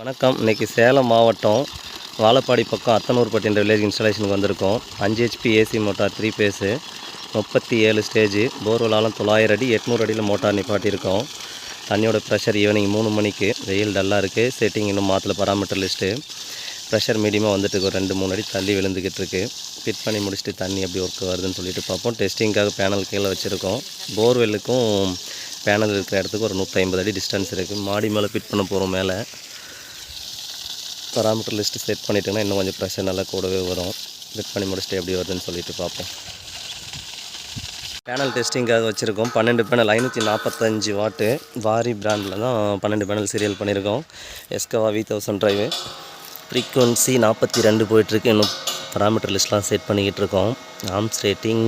வணக்கம். இன்றைக்கி சேலம் மாவட்டம் வாழப்பாடி பக்கம் அத்தனூர்பட்டின்ற வில்லேஜ் இன்ஸ்டாலேஷனுக்கு வந்திருக்கோம். அஞ்சு HP AC motor three phase முப்பத்தி ஏழு ஸ்டேஜ் போர்வெல் தொள்ளாயிரம் அடி எட்நூறு அடியில் மோட்டார் நிப்பாட்டியிருக்கோம். தண்ணியோட ப்ரெஷர் ஈவினிங் மூணு மணிக்கு. வெயில் டல்லாக இருக்குது செட்டிங் இன்னும் மாற்றல பராமீட்டர் லிஸ்ட்டு ப்ரெஷர் மீடியமாக வந்துட்டு ஒரு ரெண்டு மூணு அடி தள்ளி விழுந்துக்கிட்டு இருக்கு. ஃபிட் பண்ணி முடிச்சுட்டு தண்ணி எப்படி ஒர்க் வருதுன்னு சொல்லிட்டு பார்ப்போம். டெஸ்டிங்காக பேனல் கீழே வச்சுருக்கோம். போர்வெல்லுக்கும் பேனல் இருக்கிற இடத்துக்கு ஒரு நூற்றி ஐம்பது அடி டிஸ்டன்ஸ் இருக்குது மாடி மேலே ஃபிட் பண்ண போகிறோம் மேலே. பராமீட்டர் லிஸ்ட்டு செட் பண்ணிட்டோன்னா இன்னும் கொஞ்சம் ப்ரெஷர் நல்லா கூடவே வரும். செட் பண்ணி முடிச்சுட்டு எப்படி வருதுன்னு சொல்லிட்டு பார்ப்போம். பேனல் டெஸ்டிங்காக வச்சுருக்கோம். பன்னெண்டு பேனல் ஐநூற்றி நாற்பத்தஞ்சு வாட்டு. வாரி பிராண்டில் தான் பன்னெண்டு பேனல் சீரியல் பண்ணியிருக்கோம் எஸ்கவா வி தௌசண்ட் ட்ரைவு ஃப்ரீக்குவன்சி நாற்பத்தி ரெண்டு போயிட்டுருக்கு. இன்னும் பராமீட்டர் லிஸ்ட்லாம் செட் பண்ணிக்கிட்டு இருக்கோம். ஆம்ஸ் ரேட்டிங்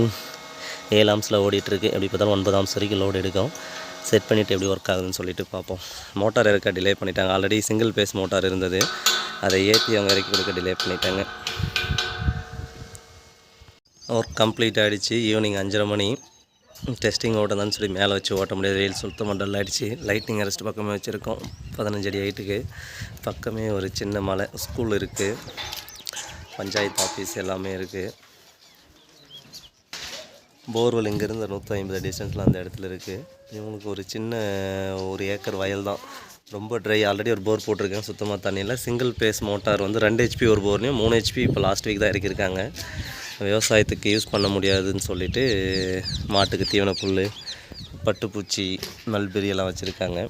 ஏழு ஆம்ஸில் ஓடிட்டுருக்கு. எப்படி பார்த்தாலும் ஒன்பது ஆம்ஸ் வரைக்கும் லோடு எடுக்கும். செட் பண்ணிவிட்டு எப்படி ஒர்க் ஆகுதுன்னு சொல்லிட்டு பார்ப்போம். மோட்டார் இருக்கா டிலே பண்ணிட்டாங்க. ஆல்ரெடி சிங்கிள் பேஸ் மோட்டார் இருந்தது. அதை ஏற்றி அவங்க இறக்கி கொடுக்க டிலே பண்ணிட்டாங்க. ஒர்க் கம்ப்ளீட் ஆகிடுச்சு ஈவினிங் அஞ்சரை மணி. டெஸ்டிங் ஓட்டதான்னு சொல்லி மேலே வச்சு ஓட்ட முடியாது. ரயில் சுத்தமாக டல் ஆகிடுச்சு லைட்டிங் அரெஸ்ட் பக்கமே வச்சுருக்கோம். பதினஞ்சு அடி ஹைட்டுக்கு பக்கமே ஒரு சின்ன மலை. ஸ்கூல் இருக்குது பஞ்சாயத்து ஆஃபீஸ் எல்லாமே இருக்குது போர்வெல் இங்கேருந்து நூற்றி ஐம்பது டிஸ்டன்ஸில் அந்த இடத்துல இருக்குது இவங்களுக்கு ஒரு சின்ன ஒரு ஏக்கர் வயல் தான் ரொம்ப ட்ரை ஆல்ரெடி ஒரு போர் போட்டிருக்கேன் சுத்தமாக தண்ணியில். சிங்கிள் பேஸ் மோட்டார் வந்து ரெண்டு ஹெச்பி ஒரு போர்லையும் மூணு ஹெச்பி இப்போ லாஸ்ட் வீக் தான் இறக்கியிருக்காங்க. விவசாயத்துக்கு யூஸ் பண்ண முடியாதுன்னு சொல்லிட்டு மாட்டுக்கு தீவன புல் பட்டுப்பூச்சி மல்பெரி எல்லாம் வச்சுருக்காங்க.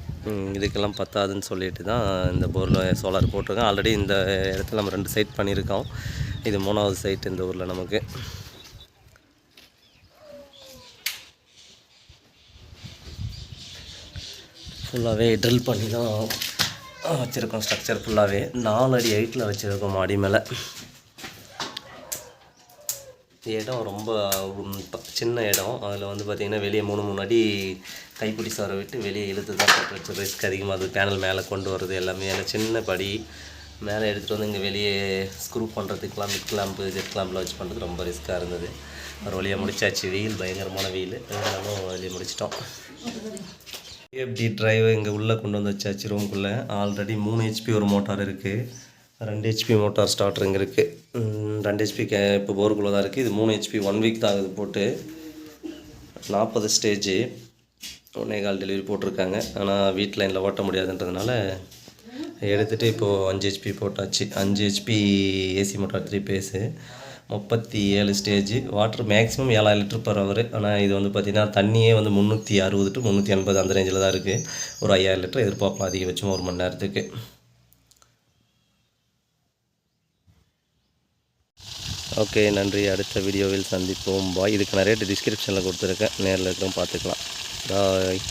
இதுக்கெல்லாம் பத்தாதுன்னு சொல்லிட்டு தான் இந்த போரில் சோலார் போட்டிருக்கோம். ஆல்ரெடி இந்த இடத்துல நம்ம ரெண்டு சைட் பண்ணியிருக்கோம். இது மூணாவது சைட் இந்த ஊரில் நமக்கு. ஃபுல்லாகவே ட்ரில் பண்ணி தான் வச்சுருக்கோம் ஸ்ட்ரக்சர் ஃபுல்லாகவே நாலு அடி ஹைட்டில் வச்சுருக்கோம் மாடி மேலே. இடம் ரொம்ப சின்ன இடம். அதில் வந்து பார்த்திங்கன்னா வெளியே மூணு மூணு அடி கைப்பிடி சாரை விட்டு வெளியே இழுத்து தான் போட்டு வச்சு ரிஸ்க் அதிகமாக அது பேனல் மேலே கொண்டு வர்றது எல்லாமே. ஏன்னா சின்ன படி மேலே எடுத்துகிட்டு வந்து இங்கே வெளியே ஸ்க்ரூ பண்ணுறதுக்கெலாம் மிட் கிளாம்பு ஜெட் கிளாம்பில் வச்சு பண்ணுறது ரொம்ப ரிஸ்க்காக இருந்தது. ஒரு வழியாக முடிச்சாச்சு. வெயில் பயங்கரமான வெயில். இருந்தாலும் வெளியே முடிச்சிட்டோம். ஏஎஃப்டி டிரைவ் இங்கே உள்ளே கொண்டு வந்து வச்சாச்சு ரூம்குள்ளே ஆல்ரெடி மூணு ஹெச்பி ஒரு மோட்டார் இருக்குது ரெண்டு ஹெச்பி மோட்டார் ஸ்டார்டர் இங்கே இருக்குது ரெண்டு ஹெச்பி கே இப்போ போருக்குள்ளே தான் இருக்குது இது மூணு ஹெச்பி ஒன் வீக் தான் ஆகுது போட்டு நாற்பது ஸ்டேஜு ஒன்றே கால் டெலிவரி போட்டிருக்காங்க. ஆனால் வீட் லைனில் ஓட்ட முடியாதுன்றதுனால எடுத்துகிட்டு இப்போது அஞ்சு ஹெச்பி போட்டாச்சு. அஞ்சு HP AC motor three phase முப்பத்தி ஏழு ஸ்டேஜ் வாட்டர் மேக்ஸிமம் ஏழாயிரம் லிட்டர் பர் ஹவர் ஆனால் இது வந்து பார்த்திங்கன்னா தண்ணியே வந்து முந்நூற்றி அறுபது டு முந்நூற்றி எண்பது அந்த ரேஞ்சில் தான் இருக்குது ஒரு ஐயாயிரம் லிட்டர் எதிர்பார்ப்போம் அதிகபட்சம் ஒரு மணி நேரத்துக்கு. ஓகே நன்றி. அடுத்த வீடியோவில் சந்திப்போம். பாய் இதுக்கு நிறைய டிஸ்கிரிப்ஷனில் கொடுத்துருக்கேன். நேரில் இருக்கிறோம் பார்த்துக்கலாம். பாய்